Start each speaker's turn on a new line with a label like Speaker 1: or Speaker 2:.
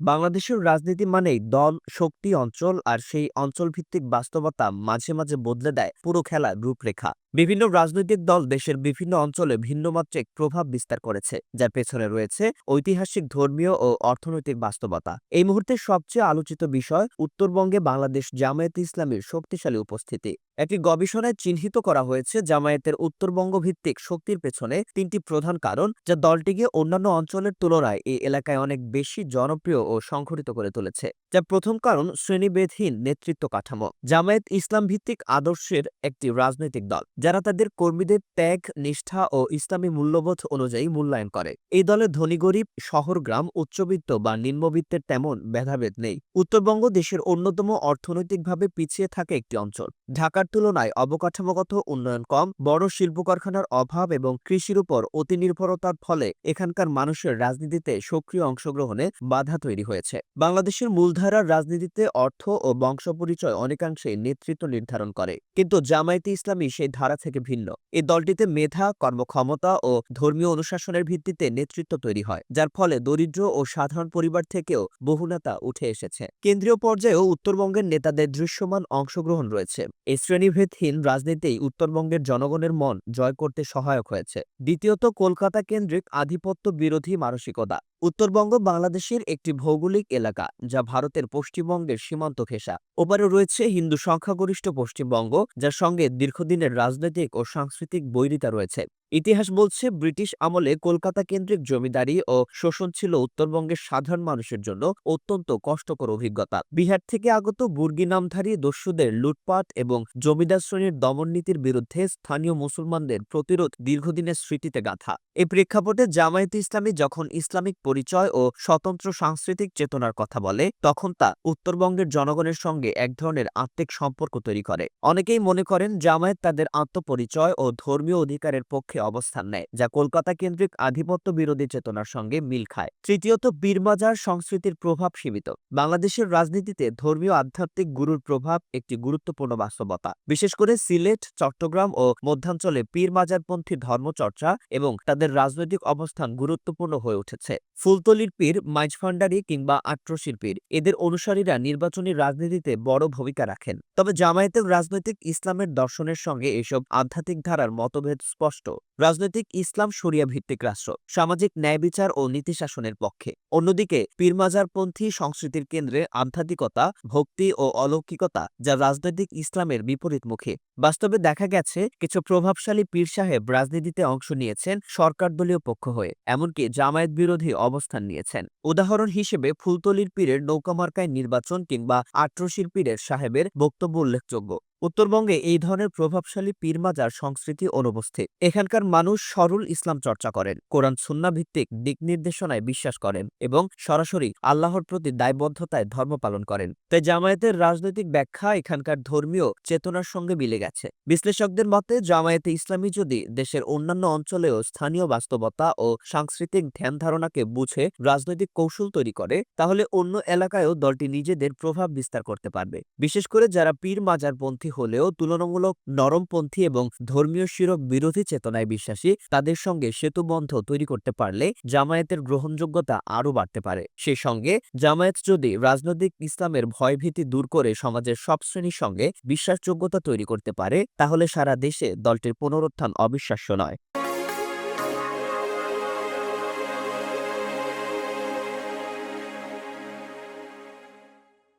Speaker 1: বাংলাদেশের রাজনীতি মানেই দল, শক্তি, অঞ্চল আর সেই অঞ্চলভিত্তিক বাস্তবতা মাঝে মাঝে বদলে দেয় পুরো খেলার রূপরেখা। বিভিন্ন রাজনৈতিক দল দেশের বিভিন্ন অঞ্চলে ভিন্নমাত্রিক প্রভাব বিস্তার করেছে, যার পেছনে রয়েছে ঐতিহাসিক ধর্মীয় ও অর্থনৈতিক বাস্তবতা। এই মুহূর্তে সবচেয়ে আলোচিত বিষয় উত্তরবঙ্গে বাংলাদেশ জামায়াত ইসলামীর শক্তিশালী উপস্থিতি। একটি গবেষণায় চিহ্নিত করা হয়েছে জামায়াতের উত্তরবঙ্গ ভিত্তিক শক্তির পেছনে তিনটি প্রধান কারণ যা দলটিকে অন্যান্য অঞ্চলের তুলনায় এই এলাকায় অনেক বেশি জনপ্রিয় ও সংঘটিত করে তুলেছে যার প্রথম কারণ শ্রেণীভেদহীন নেতৃত্ব কাঠামো জামায়াত ইসলাম ভিত্তিক আদর্শের একটি রাজনৈতিক দল যারা তাদের কর্মীদের ত্যাগ, নিষ্ঠা ও ইসলামী মূল্যবোধ অনুযায়ী মূল্যায়ন করে। এই দলে ধনী গরিব, শহর, গ্রাম, উচ্চবিত্ত বা নিম্নবিত্তের তেমন ভেদাভেদ নেই। উত্তরবঙ্গ দেশের অন্যতম অর্থনৈতিকভাবে পিছিয়ে থাকে একটি অঞ্চল। ঢাকার তুলনায় অবকাঠামোগত উন্নয়ন কম, বড় শিল্প কারখানার অভাব এবং কৃষির উপর অতি নির্ভরতার ফলে এখানকার মানুষের রাজনীতিতে সক্রিয় অংশগ্রহণে বাধা তৈরি হয়েছে। বাংলাদেশের মূলধারার রাজনীতিতে অর্থ ও বংশ পরিচয় অনেকাংশেই নেতৃত্ব নির্ধারণ করে। কিন্তু জামায়াতে ইসলামী সেই ধারা থেকে ভিন্ন। এই দলটিতে মেধা, কর্মক্ষমতা ও ধর্মীয় অনুশাসনের ভিত্তিতে নেতৃত্ব তৈরি হয়, যার ফলে দরিদ্র ও সাধারণ পরিবার থেকেও বহু নেতা উঠে এসেছে। কেন্দ্রীয় পর্যায়েও উত্তরবঙ্গের নেতাদের দৃশ্যমান অংশগ্রহণ রয়েছে। এই শ্রেণীভেদহীন রাজনীতি উত্তরবঙ্গের জনগণের মন জয় করতে সহায়ক হয়েছে। দ্বিতীয়ত, কলকাতা কেন্দ্রিক আধিপত্য বিরোধী মানসিকতা। উত্তরবঙ্গ বাংলাদেশের একটি ভৌগোলিক এলাকা, যা ভারতের পশ্চিমবঙ্গের সীমান্ত ঘেঁষা। ওপারে রয়েছে হিন্দু সংখ্যাগরিষ্ঠ পশ্চিমবঙ্গ, যার সঙ্গে দীর্ঘদিনের রাজনৈতিক ও সাংস্কৃতিক বৈরিতা রয়েছে। ইতিহাস বলছে, ব্রিটিশ আমলে কলকাতা কেন্দ্রিক জমিদারি ও শোষণ ছিল উত্তরবঙ্গের সাধারণ মানুষের জন্য অত্যন্ত কষ্টকর অভিজ্ঞতা। বিহার থেকে আগত বুর্গি নামধারী দস্যুদের লুটপাট এবং জমিদার শ্রেণির দমননীতির বিরুদ্ধে স্থানীয় মুসলমানদের প্রতিরোধ দীর্ঘদিনের স্মৃতিতে গাঁথা। এই প্রেক্ষাপটে জামায়াতে ইসলামী যখন ইসলামিক পরিচয় ও স্বতন্ত্র সাংস্কৃতিক চেতনার কথা বলে, তখন তা উত্তরবঙ্গের জনগণের সঙ্গে এক ধরনের আত্মিক সম্পর্ক তৈরি করে। অনেকেই মনে করেন জামায়াত তাদের আত্মপরিচয় ও ধর্মীয় অধিকারের পক্ষে অবস্থান নেয়, যা কলকাতা কেন্দ্রিক আধিপত্য বিরোধী চেতনার সঙ্গে মিল খায়। তৃতীয়ত বীরবাজার সংস্কৃতির প্রভাব সীমিত। বাংলাদেশের রাজনীতিতে ধর্মীয় আধ্যাত্মিক গুরুর প্রভাব একটি গুরুত্বপূর্ণ বাস্তবতা। বিশেষ করে সিলেট, চট্টগ্রাম ও মধ্যাঞ্চলে পীরমাজারপন্থী ধর্মচর্চা এবং তাদের রাজনৈতিক অবস্থান গুরুত্বপূর্ণ হয়ে উঠেছে। ফুলতলির পীর মাইজভান্ডারি কিংবা আট্রসির পীর এদের অনুসারীরা নির্বাচনী রাজনীতিতে বড় ভূমিকা রাখেন। তবে জামায়াতের রাজনৈতিক ইসলামের দর্শনের সঙ্গে এসব আধ্যাত্মিক ধারার মতভেদ স্পষ্ট। রাজনৈতিক ইসলাম শরিয়া ভিত্তিক রাষ্ট্র, সামাজিক ন্যায় বিচার ও নীতি শাসনের পক্ষে। অন্যদিকে, পীরমাজারপন্থী সংস্কৃতির কেন্দ্রে আধ্যাত্মিকতা, ভক্তি ও অলৌকিকতা, যা রাজনৈতিক ইসলামের বিপরীতমুখী। বাস্তবে দেখা গেছে, কিছু প্রভাবশালী পীর সাহেব রাজনীতিতে অংশ নিয়েছেন সরকার দলীয় পক্ষ হয়ে, এমনকি জামায়াত বিরোধী অবস্থান নিয়েছেন। উদাহরণ হিসেবে ফুলতলির পীরের নৌকামার্কায় নির্বাচন কিংবা আট্রশির পীরের সাহেবের বক্তব্য উল্লেখযোগ্য। উত্তরবঙ্গে এই ধরনের প্রভাবশালী পীরমাজার সংস্কৃতি অনুপস্থিত। এখানকার মানুষ সরল ইসলাম চর্চা করেন, কোরআন সুন্না ভিত্তিক দিক নির্দেশনায় বিশ্বাস করেন এবং সরাসরি আল্লাহর প্রতি দায়বদ্ধতায় ধর্ম পালন করেন। তাই জামায়াতের রাজনৈতিক ব্যাখ্যা এখানকার ধর্মীয় চেতনার সঙ্গে মিলে গেছে। বিশ্লেষকদের মতে, জামায়াতে ইসলামী যদি দেশের অন্যান্য অঞ্চলেও স্থানীয় বাস্তবতা ও সাংস্কৃতিক ধ্যান ধারণাকে বুঝে রাজনৈতিক কৌশল তৈরি করে, তাহলে অন্য এলাকায়ও দলটি নিজেদের প্রভাব বিস্তার করতে পারবে। বিশেষ করে যারা পীর মাজারপন্থী হলেও তুলনামূলক নরমপন্থী এবং ধর্মীয় শিরক বিরোধী চেতনায় বিশ্বাসী, তাদের সঙ্গে সেতুবন্ধ তৈরি করতে পারলে জামায়াতের গ্রহণযোগ্যতা আরও বাড়তে পারে। সে সঙ্গে জামায়াত যদি রাজনৈতিক ইসলামের ভয়ভীতি দূর করে সমাজের সব শ্রেণির সঙ্গে বিশ্বাসযোগ্যতা তৈরি করতে পারে, তাহলে সারা দেশে দলটির পুনরুত্থান অবিশ্বাস্য নয়।